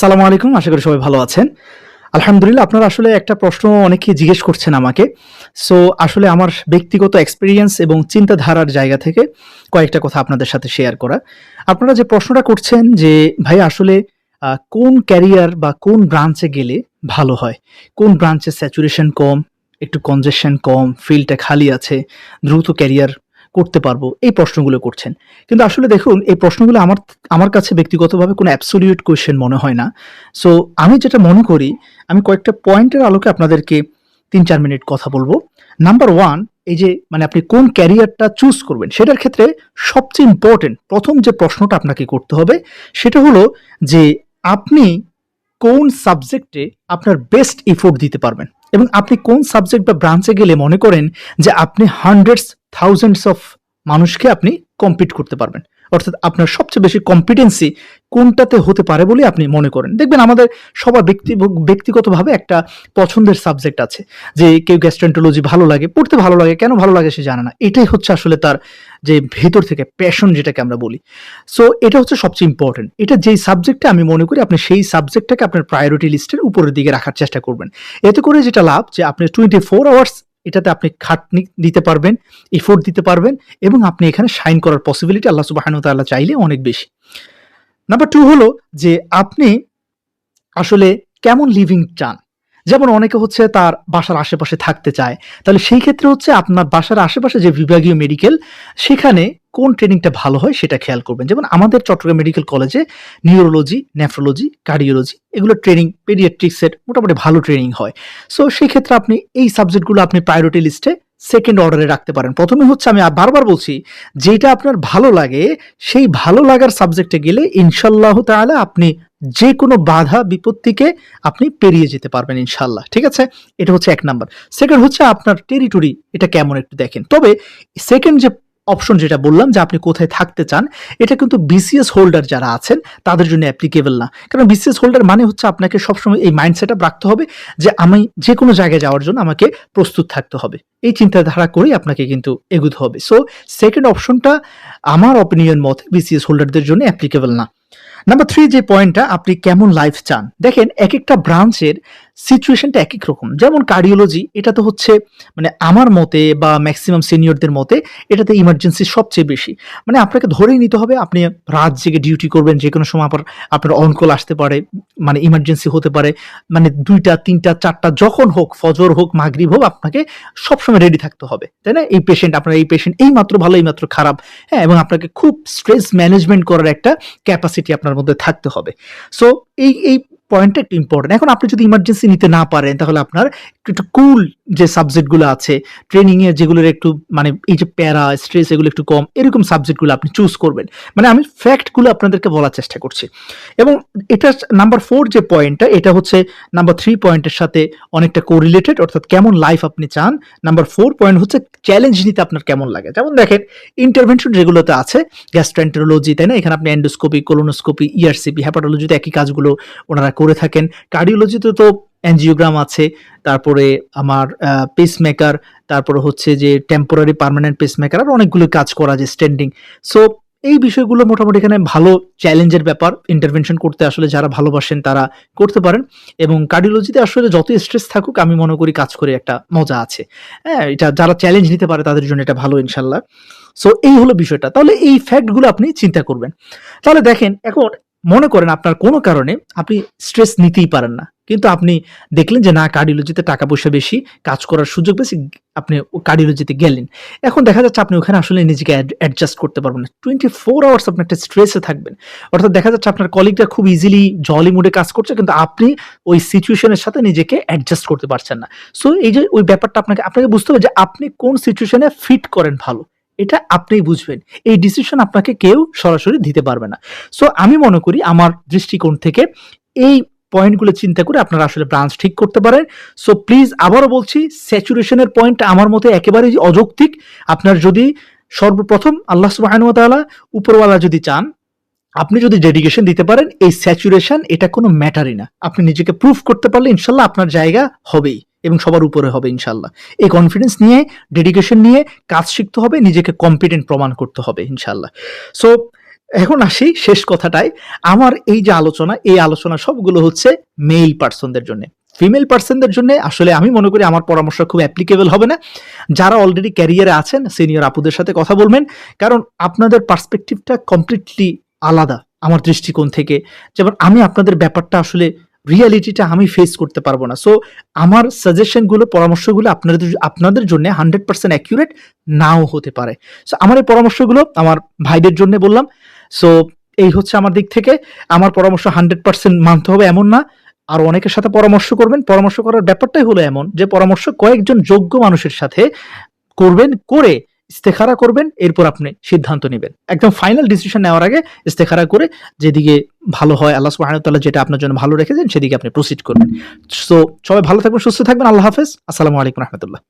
আসসালামু আলাইকুম, আশা করি সবাই ভালো আছেন। আলহামদুলিল্লাহ, আপনারা আসলে একটা প্রশ্ন অনেকেই জিজ্ঞেস করছেন আমাকে। সো আসলে আমার ব্যক্তিগত এক্সপিরিয়েন্স এবং চিন্তাধারার জায়গা থেকে কয়েকটা কথা আপনাদের সাথে শেয়ার করা। আপনারা যে প্রশ্নটা করছেন যে, ভাই, আসলে কোন ক্যারিয়ার বা কোন ব্রাঞ্চে গেলে ভালো হয়? কোন ব্রাঞ্চে স্যাচুরেশন কম, একটু কনজেশন কম ফিল্ডটা খালি আছে, দ্রুত ক্যারিয়ার করতে পারব এই প্রশ্নগুলো করছেন। কিন্তু আসলে দেখুন, এই প্রশ্নগুলো আমার আমার কাছে ব্যক্তিগতভাবে কোনো অ্যাবসোলিউট কোয়েশ্চেন মনে হয় না। সো আমি যেটা মনে করি, আমি কয়েকটা পয়েন্টের আলোকে আপনাদেরকে তিন চার মিনিট কথা বলব। নাম্বার ওয়ান এই যে মানে আপনি কোন ক্যারিয়ারটা চুজ করবেন, সেটার ক্ষেত্রে সবচেয়ে ইম্পর্টেন্ট প্রথম যে প্রশ্নটা আপনাকে করতে হবে, সেটা হলো যে, আপনি কোন সাবজেক্টে আপনার বেস্ট এফোর্ট দিতে পারবেন। এবং আপনি কোন সাবজেক্ট বা ব্রাঞ্চে গেলে মনে করেন যে আপনি হান্ড্রেডস থাউজেন্ডস অফ মানুষকে আপনি কম্পিট করতে পারবেন। অর্থাৎ আপনার সবচেয়ে বেশি কম্পিটেন্সি কোনটাতে হতে পারে বলে আপনি মনে করেন? দেখবেন আমাদের সবার ব্যক্তি ব্যক্তিগতভাবে একটা পছন্দের সাবজেক্ট আছে, যে কেউ গ্যাস্ট্রেন্টোলজি ভালো লাগে, পড়তে ভালো লাগে, কেন ভালো লাগে সে জানে না। এটাই হচ্ছে আসলে তার যে ভেতর থেকে প্যাশন যেটাকে আমরা বলি। সো এটা হচ্ছে সবচেয়ে ইম্পর্টেন্ট এটা যেই সাবজেক্টে আমি মনে করি আপনি সেই সাবজেক্টটাকে আপনার প্রায়োরিটি লিস্টের উপরের দিকে রাখার চেষ্টা করবেন। এতে করে যেটা লাভ, যে আপনি টোয়েন্টি ফোর আওয়ার্স এটাতে আপনি খাটনি দিতে পারবেন এফোর্ট দিতে পারবেন এবং আপনি এখানে সাইন করার পসিবিলিটি আল্লাহ সুবাহানুতাল্লাহ চাইলে অনেক বেশি। নাম্বার টু হলো যে আপনি আসলে কেমন লিভিং চান? যেমন অনেকে হচ্ছে তার বাসার আশেপাশে থাকতে চায়। তাহলে সেই ক্ষেত্রে হচ্ছে আপনার বাসার আশেপাশে যে বিভাগীয় মেডিকেল সেখানে কোন ট্রেনিংটা ভালো হয় সেটা খেয়াল করবেন। যেমন আমাদের চট্টগ্রাম মেডিকেল কলেজে নিউরোলজি নেফ্রোলজি কার্ডিওলজি এগুলো ট্রেনিং পেডিয়াট্রিক্সের মোটামুটি ভালো ট্রেনিং হয়। সো সেই ক্ষেত্রে আপনি এই সাবজেক্টগুলো আপনি প্রায়োরিটি লিস্টে সেকেন্ড অর্ডারে রাখতে পারেন। প্রথমে হচ্ছে আমি বারবার বলছি যেটা আপনার ভালো লাগে, সেই ভালো লাগার সাবজেক্টে গেলে ইনশাল্লাহ তাহলে আপনি যে কোনো বাধা, বিপত্তিকে আপনি পেরিয়ে যেতে পারবেন ইনশাল্লাহ ঠিক আছে? এটা হচ্ছে এক নাম্বার। সেকেন্ড হচ্ছে আপনার টেরিটরি এটা কেমন একটু দেখেন। তবে সেকেন্ড যে অপশন যেটা বললাম যে আপনি কোথায় থাকতে চান, এটা কিন্তু বিসিএস হোল্ডার যারা আছেন, তাদের জন্য অ্যাপ্লিকেবল না। কারণ বিসিএস হোল্ডার মানে হচ্ছে আপনাকে সবসময় এই মাইন্ডসেট আপ রাখতে হবে যে আমি যে কোনো জায়গায় যাওয়ার জন্য আমাকে প্রস্তুত থাকতে হবে। এই চিন্তাধারা করেই আপনাকে কিন্তু এগুতে হবে। সো সেকেন্ড অপশনটা আমার অপিনিয়ন মতে বিসিএস হোল্ডারদের জন্য অ্যাপ্লিকেবল না। নাম্বার থ্রি যে পয়েন্টটা আপনি কেমন লাইফ চান? দেখেন এক একটা ব্রাঞ্চের সিচুয়েশনটা এক এক রকম। যেমন কার্ডিওলজি এটা তো হচ্ছে মানে আমার মতে বা ম্যাক্সিমাম সিনিয়রদের মতে, এটাতে ইমার্জেন্সি সবচেয়ে বেশি। মানে আপনাকে ধরেই নিতে হবে, আপনি রাত জেগে ডিউটি করবেন, যে কোনো সময় আপনার আপনার অনকল আসতে পারে মানে ইমার্জেন্সি হতে পারে মানে দুইটা, তিনটা, চারটা, যখন হোক, ফজর হোক, মাগরিব হোক, আপনাকে সবসময় রেডি থাকতে হবে। তাই না? এই পেশেন্ট আপনার এই পেশেন্ট এই মাত্র ভালো এই মাত্র খারাপ। হ্যাঁ এবং আপনাকে খুব স্ট্রেস ম্যানেজমেন্ট করার একটা ক্যাপাসিটি আপনার মধ্যে থাকতে হবে। সো এই এই পয়েন্টটা একটু ইম্পর্টেন্ট এখন আপনি যদি ইমার্জেন্সি নিতে না পারেন, তাহলে আপনার একটু কুল যে সাবজেক্টগুলো আছে ট্রেনিংয়ে যেগুলোর একটু মানে এই যে প্যারা স্ট্রেস এগুলো একটু কম, এরকম সাবজেক্টগুলো আপনি চুজ করবেন। মানে আমি ফ্যাক্টগুলো আপনাদেরকে বলার চেষ্টা করছি। এবং এটা নাম্বার ফোর যে পয়েন্টটা এটা হচ্ছে নাম্বার থ্রি পয়েন্টের সাথে অনেকটা কোরিলেটেড অর্থাৎ কেমন লাইফ আপনি চান। নাম্বার ফোর পয়েন্ট হচ্ছে চ্যালেঞ্জ নিতে আপনার কেমন লাগে? যেমন দেখেন ইন্টারভেনশন যেগুলোতে আছে গ্যাস্ট্রেন্টারোলজি তাই না? এখানে আপনি অ্যান্ডোস্কোপি কোলোনোস্কোপি ইআরসিপি হ্যাপাটোলজিতে একই কাজগুলো ওনারা করে থাকেন। কার্ডিওলজিতে তো অ্যাঞ্জিওগ্রাম আছে, তারপরে আমার পেসমেকার তারপরে হচ্ছে যে টেম্পোরারি পারমানেন্ট পেসমেকার আর অনেকগুলো কাজ করা যায় স্ট্যান্ডিং সো এই বিষয়গুলো মোটামুটি এখানে ভালো চ্যালেঞ্জের ব্যাপার। ইন্টারভেনশন করতে আসলে যারা ভালোবাসেন তারা করতে পারেন এবং কার্ডিওলজিতে আসলে যত স্ট্রেস থাকুক, আমি মনে করি কাজ করে একটা মজা আছে। হ্যাঁ এটা যারা চ্যালেঞ্জ নিতে পারে তাদের জন্য এটা ভালো ইনশাল্লাহ। সো এই হলো বিষয়টা। তাহলে এই ফ্যাক্টগুলো আপনি চিন্তা করবেন। তাহলে দেখেন, এখন মনে করেন আপনার কোনো কারণে আপনি স্ট্রেস নিতেই পারেন না। কিন্তু আপনি দেখলেন যে, না কার্ডিওলজিতে টাকা পয়সা বেশি, কাজ করার সুযোগ বেশি, আপনি কার্ডিওলজিতে গেলেন। এখন দেখা যাচ্ছে আপনি ওখানে আসলে নিজেকে অ্যাডজাস্ট করতে পারবেন না। টোয়েন্টি ফোর আওয়ার্স আপনি একটা স্ট্রেসে থাকবেন। অর্থাৎ দেখা যাচ্ছে আপনার কলিগটা খুব ইজিলি জলি মুডে কাজ করছে, কিন্তু আপনি ওই সিচুয়েশনের সাথে নিজেকে অ্যাডজাস্ট করতে পারছেন না। সো এই যে, ওই ব্যাপারটা আপনাকে আপনাকে বুঝতে হবে যে, আপনি কোন সিচুয়েশনে ফিট করেন ভালো। এটা আপনিই বুঝবেন। এই ডিসিশন আপনাকে কেউ সরাসরি দিতে পারবে না। সো আমি মনে করি আমার দৃষ্টিকোণ থেকে এই পয়েন্টগুলো চিন্তা করে আপনারা আসলে ব্রাঞ্চ ঠিক করতে পারেন। সো প্লিজ আবারও বলছি স্যাচুরেশনের পয়েন্টটা আমার মতে একেবারেই অযৌক্তিক। আপনার যদি সর্বপ্রথম আল্লাহ সুবাহানুতালা উপরওয়ালা যদি চান, আপনি যদি ডেডিকেশন দিতে পারেন, এই স্যাচুরেশন এটা কোনো ম্যাটারই না। আপনি নিজেকে প্রুফ করতে পারলে ইনশাল্লাহ আপনার জায়গা হবেই। এবং সবার উপরে হবে ইনশাল্লাহ এই কনফিডেন্স নিয়ে ডেডিকেশন নিয়ে কাজ শিখতে হবে, নিজেকে কম্পিটেন্ট প্রমাণ করতে হবে ইনশাল্লাহ সো এখন আসি শেষ কথাটায়। আমার এই যে আলোচনা, এই আলোচনা সবগুলো হচ্ছে মেল পার্সনদের জন্য। ফিমেল পার্সনদের জন্য আসলে আমি মনে করি আমার পরামর্শ খুব অ্যাপ্লিকেবল হবে না। যারা অলরেডি ক্যারিয়ারে আছেন সিনিয়র আপুদের সাথে কথা বলবেন, কারণ আপনাদের পার্সপেক্টিভটা কমপ্লিটলি আলাদা আমার দৃষ্টিকোণ থেকে। যেমন আমি আপনাদের ব্যাপারটা আসলে রিয়ালিটিটা আমি ফেস করতে পারব না। সো আমার সাজেশনগুলো পরামর্শগুলো আপনাদের আপনাদের জন্য হান্ড্রেড পার্সেন্ট অ্যাকিউরেট নাও হতে পারে। সো আমার এই পরামর্শগুলো আমার ভাইদের জন্য বললাম। সো এই হচ্ছে আমার দিক থেকে। আমার পরামর্শ হান্ড্রেড পার্সেন্ট মানতে হবে এমন না। আর অনেকের সাথে পরামর্শ করবেন। পরামর্শ করার ব্যাপারটাই হলো এমন যে, পরামর্শ কয়েকজন যোগ্য মানুষের সাথে করবেন, করে ইস্তেখারা করবেন, এরপর আপনি সিদ্ধান্ত নেবেন। একদম ফাইনাল ডিসিশন নেওয়ার আগে ইস্তেখারা করে যেদিকে ভালো হয়, আল্লাহ সুহানতাল্লাহ যেটা আপনার জন্য ভালো রেখেছেন, সেদিকে আপনি প্রসিড করবেন। সো সবাই ভালো থাকবেন, সুস্থ থাকবেন, আল্লাহ হাফেজ। আসসালামু আলাইকুম রহমতুল্লাহ।